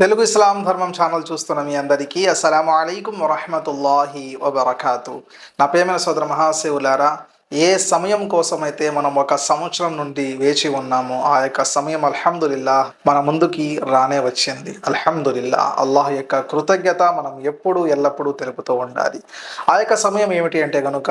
తెలుగు ఇస్లాం ధర్మం ఛానల్ చూస్తున్న మీ అందరికీ అస్సలం అయికం వరహమతుల్లాహి వబర్కాతు. నా ప్రేమైన సోదర మహాశివులారా ఏ సమయం కోసమైతే మనం ఒక సంవత్సరం నుండి వేచి ఉన్నామో ఆ యొక్క సమయం అల్హమ్దుల్లా మన ముందుకి రానే వచ్చింది. అల్హమ్దుల్లా అల్లాహ్ యొక్క కృతజ్ఞత మనం ఎప్పుడు ఎల్లప్పుడూ తెలుపుతూ ఉండాలి. ఆ యొక్క సమయం ఏమిటి అంటే కనుక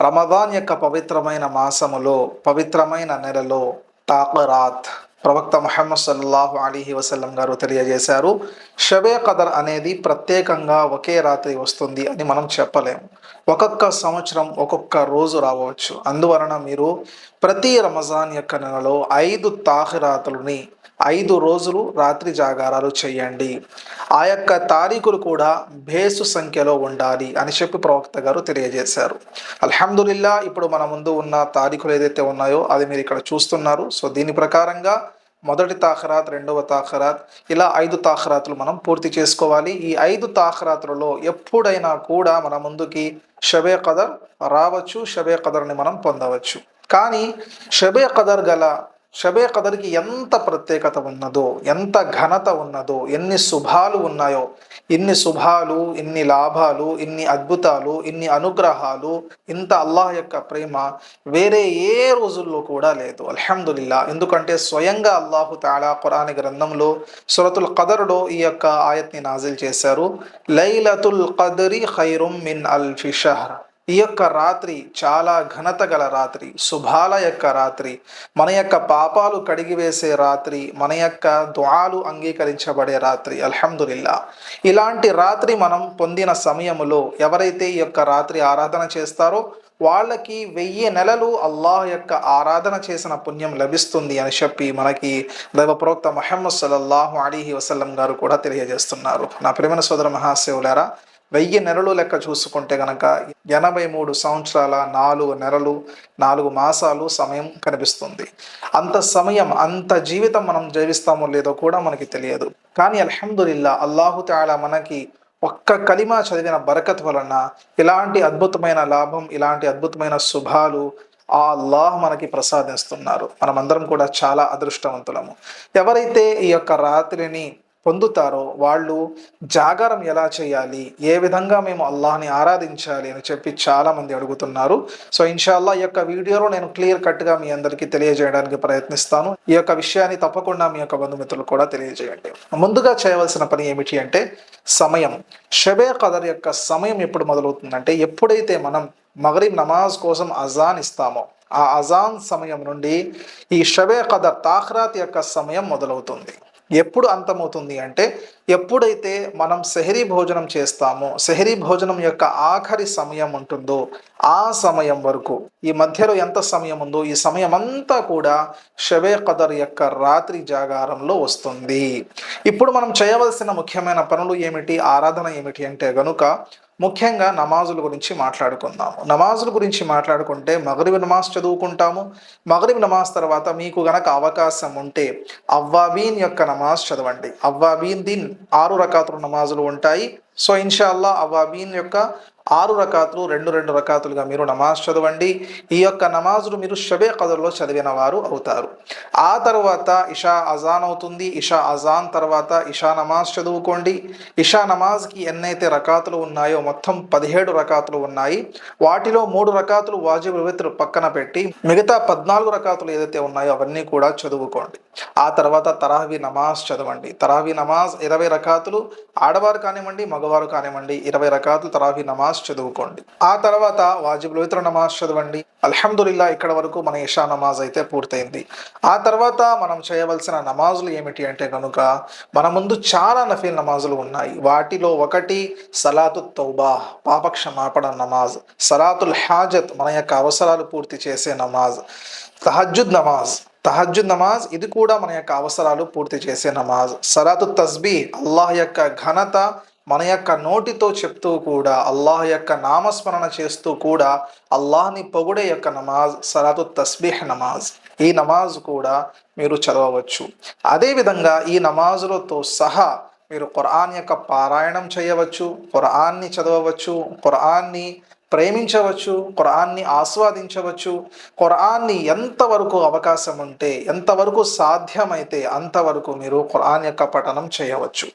రమదాన్ యొక్క పవిత్రమైన మాసములో పవిత్రమైన నెలలో తాకరాత్ ప్రవక్త మహమ్మద్ సల్లాహు అలీహి వసల్లం గారు తెలియజేశారు షబే కదర్ అనేది ప్రత్యేకంగా ఒకే రాత్రి వస్తుంది అని మనం చెప్పలేము. ఒక్కొక్క సంవత్సరం ఒక్కొక్క రోజు రావచ్చు. అందువలన మీరు ప్రతి రమజాన్ యొక్క నెలలో ఐదు తాహిరాతులని ఐదు రోజులు రాత్రి జాగారాలు చేయండి. ఆ యొక్క తారీఖులు కూడా భేసు సంఖ్యలో ఉండాలి అని చెప్పి ప్రవక్త గారు తెలియజేశారు. అల్హమ్దుల్లా ఇప్పుడు మన ముందు ఉన్న తారీఖులు ఏదైతే ఉన్నాయో అది మీరు ఇక్కడ చూస్తున్నారు. సో దీని ప్రకారంగా మొదటి తాఖరాత్ రెండవ తాఖరాత్ ఇలా ఐదు తాఖరాతులు మనం పూర్తి చేసుకోవాలి. ఈ ఐదు తాఖరాతులలో ఎప్పుడైనా కూడా మన ముందుకి షబే కదర్ రావచ్చు షబే కదర్ని మనం పొందవచ్చు. కానీ షబే కదర్ గల షబే కదర్కి ఎంత ప్రత్యేకత ఉన్నదో ఎంత ఘనత ఉన్నదో ఎన్ని శుభాలు ఉన్నాయో ఇన్ని శుభాలు ఇన్ని లాభాలు ఇన్ని అద్భుతాలు ఇన్ని అనుగ్రహాలు ఇంత అల్లాహ్ యొక్క ప్రేమ వేరే ఏ రోజుల్లో కూడా లేదు. అల్హమ్దుల్లా ఎందుకంటే స్వయంగా అల్లాహు తాలా ఖురాని గ్రంథంలో సురతుల్ కదర్లో ఈ యొక్క ఆయత్ని నాజిల్ చేశారు. లైలతుల్ కదరి ఖైరుం మిన్ అల్ ఫిషహర్ ఈ యొక్క రాత్రి చాలా ఘనత గల రాత్రి శుభాల యొక్క రాత్రి మన యొక్క పాపాలు కడిగివేసే రాత్రి మన యొక్క దుఆలు అంగీకరించబడే రాత్రి అల్హమ్దుల్లా ఇలాంటి రాత్రి మనం పొందిన సమయములో ఎవరైతే ఈ యొక్క రాత్రి ఆరాధన చేస్తారో వాళ్ళకి వెయ్యి నెలలు అల్లాహ్ యొక్క ఆరాధన చేసిన పుణ్యం లభిస్తుంది అని చెప్పి మనకి దైవ ప్రోక్త మహమ్మద్ సల్లల్లాహు అలీహి వసల్లం గారు కూడా తెలియజేస్తున్నారు. నా ప్రేమ సోదర మహాశివులారా వెయ్యి నెలలు లెక్క చూసుకుంటే గనక ఎనభై మూడు సంవత్సరాల నాలుగు నెలలు నాలుగు మాసాలు సమయం కనిపిస్తుంది. అంత సమయం అంత జీవితం మనం జీవిస్తామో లేదో కూడా మనకి తెలియదు. కానీ అల్హమ్దుల్లా అల్లాహు తాలా మనకి ఒక్క కలిమా చదివిన బరకత్ వలన ఇలాంటి అద్భుతమైన లాభం ఇలాంటి అద్భుతమైన శుభాలు ఆ అల్లాహ్ మనకి ప్రసాదిస్తున్నారు. మనమందరం కూడా చాలా అదృష్టవంతులము. ఎవరైతే ఈ యొక్క రాత్రిని పొందుతారో వాళ్ళు జాగారం ఎలా చేయాలి? ఏ విధంగా మేము అల్లాహ్ని ఆరాధించాలి అని చెప్పి చాలామంది అడుగుతున్నారు. సో ఇన్షాల్లా ఈ యొక్క వీడియోలో నేను క్లియర్ కట్గా మీ అందరికీ తెలియజేయడానికి ప్రయత్నిస్తాను. ఈ యొక్క విషయాన్ని తప్పకుండా మీ యొక్క బంధుమిత్రులు కూడా తెలియజేయండి. ముందుగా చేయవలసిన పని ఏమిటి అంటే సమయం. షబే కదర్ యొక్క సమయం ఎప్పుడు మొదలవుతుందంటే ఎప్పుడైతే మనం మగరీబ్ నమాజ్ కోసం అజాన్ ఇస్తామో ఆ అజాన్ సమయం నుండి ఈ షబే కదర్ తాఖ్రాత్ యొక్క సమయం మొదలవుతుంది. ఎప్పుడు అంతమవుతుంది అంటే ఎప్పుడైతే మనం సెహరీ భోజనం చేస్తామో సెహరీ భోజనం యొక్క ఆఖరి సమయం ఉంటుందో ఆ సమయం వరకు ఈ మధ్యలో ఎంత సమయం ఉందో ఈ సమయం అంతా కూడా షవే కదర్ యొక్క రాత్రి జాగారంలో వస్తుంది. ఇప్పుడు మనం చేయవలసిన ముఖ్యమైన పనులు ఏమిటి ఆరాధన ఏమిటి అంటే గనుక ముఖ్యంగా నమాజుల గురించి మాట్లాడుకుందాము. నమాజుల గురించి మాట్లాడుకుంటే మగరిబ్ నమాజ్ చదువుకుంటాము. మగరిబ్ నమాజ్ తర్వాత మీకు గనక అవకాశం ఉంటే అవ్వాబీన్ యొక్క నమాజ్ చదవండి. అవ్వాబీన్ దీన్ ఆరు రకాతుల నమాజులు ఉంటాయి. సో ఇన్షాల్లా అవ్వాబీన్ యొక్క ఆరు రకాతులు రెండు రెండు రకాతులుగా మీరు నమాజ్ చదవండి. ఈ యొక్క నమాజులు మీరు షబే కదర్లో చదివిన వారు అవుతారు. ఆ తర్వాత ఇషా అజాన్ అవుతుంది. ఇషా అజాన్ తర్వాత ఇషా నమాజ్ చదువుకోండి. ఇషా నమాజ్కి ఎన్నైతే రకాతులు ఉన్నాయో మొత్తం పదిహేడు రకాతులు ఉన్నాయి. వాటిలో మూడు రకాతులు వాజిబ్ విత్రు పక్కన పెట్టి మిగతా పద్నాలుగు రకాతులు ఏదైతే ఉన్నాయో అవన్నీ కూడా చదువుకోండి. ఆ తర్వాత తరాహవి నమాజ్ చదవండి. తరాహవి నమాజ్ ఇరవై రకాతులు ఆడవారు కానివ్వండి మగవారు కానివ్వండి ఇరవై రకాతులు తరాహవి నమాజ్ చదువుకోండి. ఆ తర్వాత వాజిబ్ ఇతర నమాజ్ చదవండి. అల్హమ్దుల్లా ఇక్కడ వరకు మన ఇషా నమాజ్ అయితే పూర్తయింది. ఆ తర్వాత మనం చేయవలసిన నమాజులు ఏమిటి అంటే కనుక మన ముందు చాలా నఫీల్ నమాజులు ఉన్నాయి. వాటిలో ఒకటి సలాతు తౌబా పాపక్షమాపణ నమాజ్. సలాతుల్ హాజత్ మన యొక్క అవసరాలు పూర్తి చేసే నమాజ్. తహజుద్ నమాజ్. తహజుద్ నమాజ్ ఇది కూడా మన యొక్క అవసరాలు పూర్తి చేసే నమాజ్. సలాతు తస్బీ అల్లాహ్ యొక్క ఘనత మన యొక్క నోటితో చెప్తూ కూడా అల్లాహ్ యొక్క నామస్మరణ చేస్తూ కూడా అల్లాహ్ని పొగుడే యొక్క నమాజ్ సలాతు తస్బీహ్ నమాజ్ ఈ నమాజ్ కూడా మీరు చదవవచ్చు. అదేవిధంగా ఈ నమాజులతో సహా మీరు ఖురాన్ యొక్క పారాయణం చేయవచ్చు ఖురాన్ని చదవవచ్చు ఖురాన్ని ప్రేమించవచ్చు ఖురాన్ని ఆస్వాదించవచ్చు. ఖురాన్ని ఎంతవరకు అవకాశం ఉంటే ఎంతవరకు సాధ్యమైతే అంతవరకు మీరు ఖురాన్ యొక్క పఠనం చేయవచ్చు.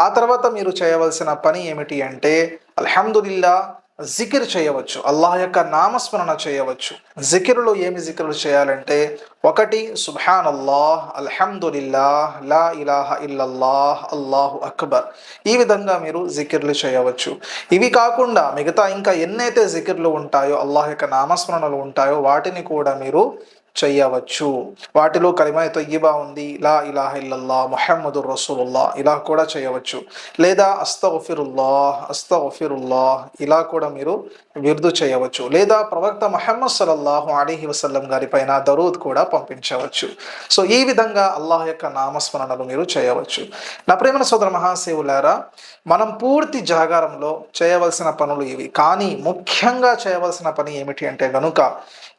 ఆ తర్వాత మీరు చేయవలసిన పని ఏమిటి అంటే అల్హమ్దుల్లా జికిర్ చేయవచ్చు. అల్లాహ్ యొక్క నామస్మరణ చేయవచ్చు. జికిర్లో ఏమి జికిర్లు చేయాలంటే ఒకటి సుబ్హాన్ అల్లాహ్ అల్హమ్దుల్లాహ్ లా ఇలాహ ఇల్లల్లాహ్ అల్లాహు అక్బర్. ఈ విధంగా మీరు జికిర్లు చేయవచ్చు. ఇవి కాకుండా మిగతా ఇంకా ఎన్నైతే జికిర్లు ఉంటాయో అల్లాహ్ యొక్క నామస్మరణలు ఉంటాయో వాటిని కూడా మీరు చేయవచ్చు. వాటిలో కలిమాయ తొయ్యిబా ఉంది. లా ఇలాహ ఇల్లల్లా ముహమ్మదు రసూలుల్లా ఇలా కూడా చేయవచ్చు. లేదా అస్తఫిరుల్లా అస్తఫిరుల్లా ఇలా కూడా మీరు విరుదు చేయవచ్చు. లేదా ప్రవక్త మహమ్మద్ సలల్లాహు అలీహి వసల్లం గారి పైన దరూద్ కూడా పంపించవచ్చు. సో ఈ విధంగా అల్లాహ్ యొక్క నామస్మరణలు మీరు చేయవచ్చు. నా ప్రేమన సోదర మహాశివులారా మనం పూర్తి జాగారంలో చేయవలసిన పనులు ఇవి. కానీ ముఖ్యంగా చేయవలసిన పని ఏమిటి అంటే గనుక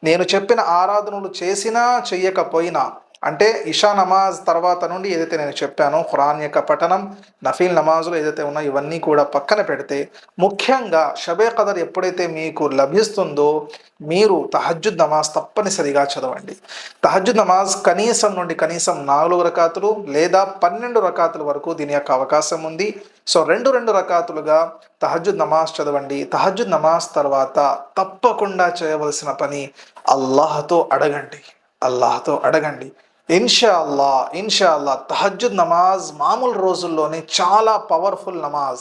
నేను చెప్పిన ఆరాధనలు చే చేసినా చెయ్యకపోయినా అంటే ఇషా నమాజ్ తర్వాత నుండి ఏదైతే నేను చెప్పానో ఖురాన్ యొక్క పఠనం నఫీల్ నమాజులు ఏదైతే ఉన్నాయో ఇవన్నీ కూడా పక్కన పెడితే ముఖ్యంగా షబే కదర్ ఎప్పుడైతే మీకు లభిస్తుందో మీరు తహజ్జుద్ నమాజ్ తప్పనిసరిగా చదవండి. తహజ్జుద్ నమాజ్ కనీసం నుండి కనీసం నాలుగు రకాతులు లేదా పన్నెండు రకాతుల వరకు దీని యొక్క అవకాశం ఉంది. సో రెండు రెండు రకాతులుగా తహజ్జుద్ నమాజ్ చదవండి. తహజ్జుద్ నమాజ్ తర్వాత తప్పకుండా చేయవలసిన పని అల్లాహతో అడగండి. అల్లాహతో అడగండి. ఇన్షా అల్లా ఇన్షా అల్లా తహజ్జుద్ నమాజ్ మామూలు రోజుల్లోనే చాలా పవర్ఫుల్ నమాజ్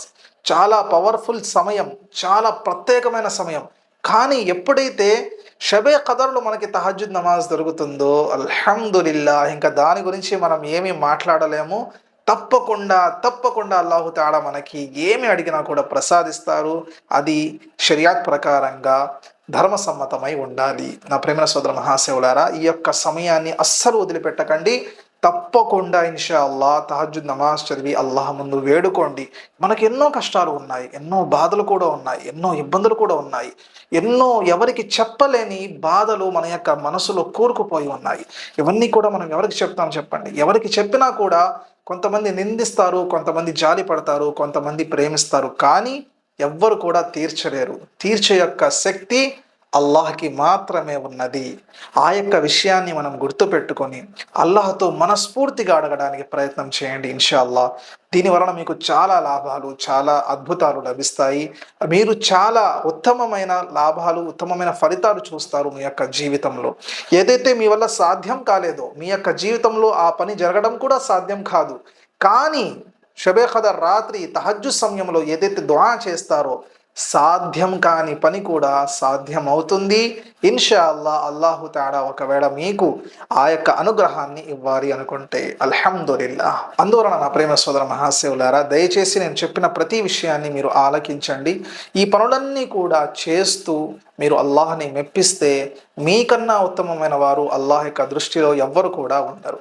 చాలా పవర్ఫుల్ సమయం చాలా ప్రత్యేకమైన సమయం. కానీ ఎప్పుడైతే షబే కదర్లో మనకి తహజ్జుద్ నమాజ్ దొరుకుతుందో అల్హమ్దుల్లా ఇంకా దాని గురించి మనం ఏమీ మాట్లాడలేము. తప్పకుండా తప్పకుండా అల్లాహు తాడా మనకి ఏమి అడిగినా కూడా ప్రసాదిస్తారు. అది షరియాత్ ప్రకారంగా ధర్మసమ్మతమై ఉండాలి. నా ప్రేమ సోదర మహాశివులారా ఈ యొక్క సమయాన్ని అస్సలు వదిలిపెట్టకండి. తప్పకుండా ఇన్షా అల్లా తహజుద్ నమాజ్ చదివి అల్లాహ ముందు వేడుకోండి. మనకి ఎన్నో కష్టాలు ఉన్నాయి ఎన్నో బాధలు కూడా ఉన్నాయి ఎన్నో ఇబ్బందులు కూడా ఉన్నాయి. ఎన్నో ఎవరికి చెప్పలేని బాధలు మన యొక్క మనసులో కూరుకుపోయి ఉన్నాయి. ఇవన్నీ కూడా మనం ఎవరికి చెప్తాం చెప్పండి. ఎవరికి చెప్పినా కూడా కొంతమంది నిందిస్తారు కొంతమంది జాలి పడతారు కొంతమంది ప్రేమిస్తారు. కానీ ఎవ్వరు కూడా తీర్చలేరు. తీర్చే యొక్క శక్తి అల్లాహ్కి మాత్రమే ఉన్నది. ఆ యొక్క విషయాన్ని మనం గుర్తుపెట్టుకొని అల్లాహతో మనస్ఫూర్తిగా అడగడానికి ప్రయత్నం చేయండి ఇన్షాల్లా. దీని వలన మీకు చాలా లాభాలు చాలా అద్భుతాలు లభిస్తాయి. మీరు చాలా ఉత్తమమైన లాభాలు ఉత్తమమైన ఫలితాలు చూస్తారు మీ యొక్క జీవితంలో. ఏదైతే మీ వల్ల సాధ్యం కాలేదో మీ యొక్క జీవితంలో ఆ పని జరగడం కూడా సాధ్యం కాదు. కానీ షబే ఖదర్ రాత్రి తహజ్జు సమయంలో ఏదైతే దుఆ చేస్తారో సాధ్యం కాని పని కూడా సాధ్యం అవుతుంది ఇన్షా అల్లా అల్లాహు తాడా ఒకవేళ మీకు ఆ యొక్క అనుగ్రహాన్ని ఇవ్వాలి అనుకుంటే అల్హమ్దుల్లా అందువలన నా ప్రేమ సోదర మహాశివులారా దయచేసి నేను చెప్పిన ప్రతి విషయాన్ని మీరు ఆలకించండి. ఈ పనులన్నీ కూడా చేస్తూ మీరు అల్లాహ్ని మెప్పిస్తే మీకన్నా ఉత్తమమైన వారు అల్లాహ్ యొక్క దృష్టిలో ఎవ్వరు కూడా ఉండరు.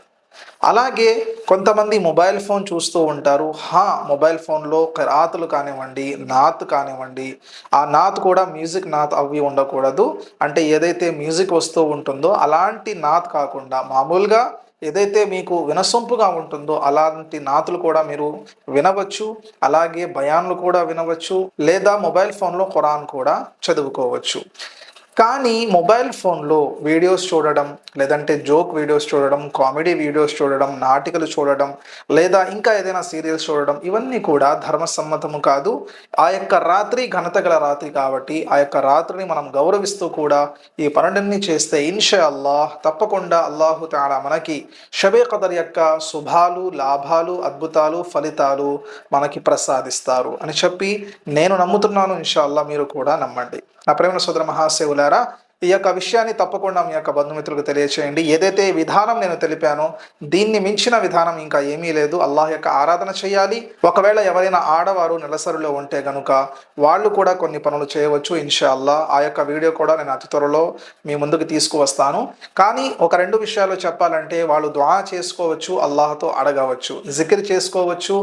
అలాగే కొంతమంది మొబైల్ ఫోన్ చూస్తూ ఉంటారు. హా మొబైల్ ఫోన్లో రాతులు కానివ్వండి నాత్ కానివ్వండి ఆ నాత్ కూడా మ్యూజిక్ నాత్ అవి ఉండకూడదు. అంటే ఏదైతే మ్యూజిక్ వస్తూ ఉంటుందో అలాంటి నాత్ కాకుండా మామూలుగా ఏదైతే మీకు వినసొంపుగా ఉంటుందో అలాంటి నాతులు కూడా మీరు వినవచ్చు. అలాగే భయాన్లు కూడా వినవచ్చు. లేదా మొబైల్ ఫోన్లో ఖురాన్ కూడా చదువుకోవచ్చు. కానీ మొబైల్ ఫోన్లో వీడియోస్ చూడడం లేదంటే జోక్ వీడియోస్ చూడడం కామెడీ వీడియోస్ చూడడం నాటికలు చూడడం లేదా ఇంకా ఏదైనా సీరియల్స్ చూడడం ఇవన్నీ కూడా ధర్మసమ్మతము కాదు. ఆ యొక్క రాత్రి ఘనత గల రాత్రి కాబట్టి ఆ యొక్క రాత్రిని మనం గౌరవిస్తూ కూడా ఈ పనులన్నీ చేస్తే ఇన్షా అల్లాహ్ తప్పకుండా అల్లాహు తాడా మనకి షబే కదర్ యొక్క శుభాలు లాభాలు అద్భుతాలు ఫలితాలు మనకి ప్రసాదిస్తారు అని చెప్పి నేను నమ్ముతున్నాను. ఇన్షా అల్లా మీరు కూడా నమ్మండి. నా ప్రేమ సోదర మహాశివులారా ఈ యొక్క విషయాన్ని తప్పకుండా మీ యొక్క బంధుమిత్రులకు తెలియచేయండి. ఏదైతే విధానం నేను తెలిపానో దీన్ని మించిన విధానం ఇంకా ఏమీ లేదు. అల్లాహ్ యొక్క ఆరాధన చేయాలి. ఒకవేళ ఎవరైనా ఆడవారు నెలసరిలో ఉంటే గనుక వాళ్ళు కూడా కొన్ని పనులు చేయవచ్చు ఇన్షా అల్లా ఆ యొక్క వీడియో కూడా నేను అతి త్వరలో మీ ముందుకు తీసుకువస్తాను. కానీ ఒక రెండు విషయాలు చెప్పాలంటే వాళ్ళు దుఆ చేసుకోవచ్చు అల్లాహతో అడగవచ్చు జికిర్ చేసుకోవచ్చు.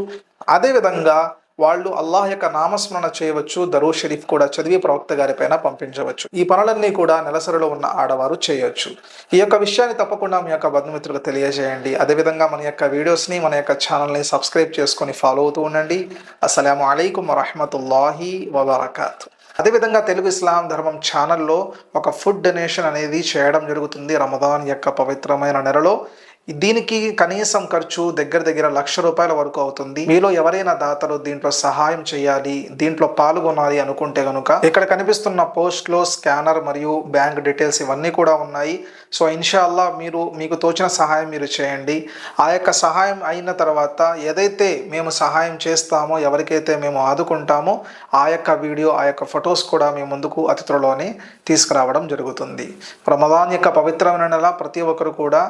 అదేవిధంగా వాళ్ళు అల్లాహ్ యొక్క నామస్మరణ చేయవచ్చు. దరూ షరీఫ్ కూడా చదివి ప్రవక్త గారి పైన పంపించవచ్చు. ఈ పనులన్నీ కూడా నెలసరిలో ఉన్న ఆడవారు చేయొచ్చు. ఈ యొక్క విషయాన్ని తప్పకుండా మీ యొక్క బంధుమిత్రులకు తెలియజేయండి. అదేవిధంగా మన యొక్క వీడియోస్ని మన యొక్క ఛానల్ని సబ్స్క్రైబ్ చేసుకొని ఫాలో అవుతూ ఉండండి. అస్సలం అయికం వరహమతుల్లాహి వబర్కాతు. అదేవిధంగా తెలుగు ఇస్లాం ధర్మం ఛానల్లో ఒక ఫుడ్ డొనేషన్ అనేది చేయడం జరుగుతుంది. రమదాన్ యొక్క పవిత్రమైన నెలలో దీనికి కనీసం ఖర్చు దగ్గర దగ్గర లక్ష రూపాయల వరకు అవుతుంది. మీలో ఎవరైనా దాతలు దీంట్లో సహాయం చేయాలి దీంట్లో పాల్గొనాలి అనుకుంటే కనుక ఇక్కడ కనిపిస్తున్న పోస్ట్లో స్కానర్ మరియు బ్యాంక్ డీటెయిల్స్ ఇవన్నీ కూడా ఉన్నాయి. సో ఇన్షాల్లా మీరు మీకు తోచిన సహాయం మీరు చేయండి. ఆ యొక్క సహాయం అయిన తర్వాత ఏదైతే మేము సహాయం చేస్తామో ఎవరికైతే మేము ఆదుకుంటామో ఆ యొక్క వీడియో ఆ యొక్క ఫొటోస్ కూడా మీ ముందుకు అతి త్వరలోనే తీసుకురావడం జరుగుతుంది. రమదాన్ యొక్క పవిత్రమైన నెల ప్రతి ఒక్కరు కూడా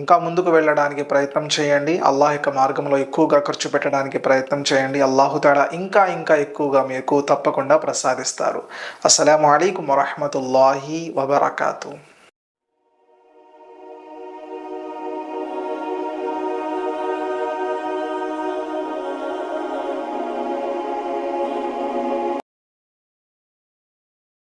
ఇంకా ముందు ముందుకు వెళ్ళడానికి ప్రయత్నం చేయండి. అల్లాహ్ యొక్క మార్గంలో ఎక్కువగా ఖర్చు పెట్టడానికి ప్రయత్నం చేయండి. అల్లాహు తేడా ఇంకా ఇంకా ఎక్కువగా మీకు తప్పకుండా ప్రసాదిస్తారు. అస్సలం అయికం వరహమతుల్లాహి వబర్కాతూ.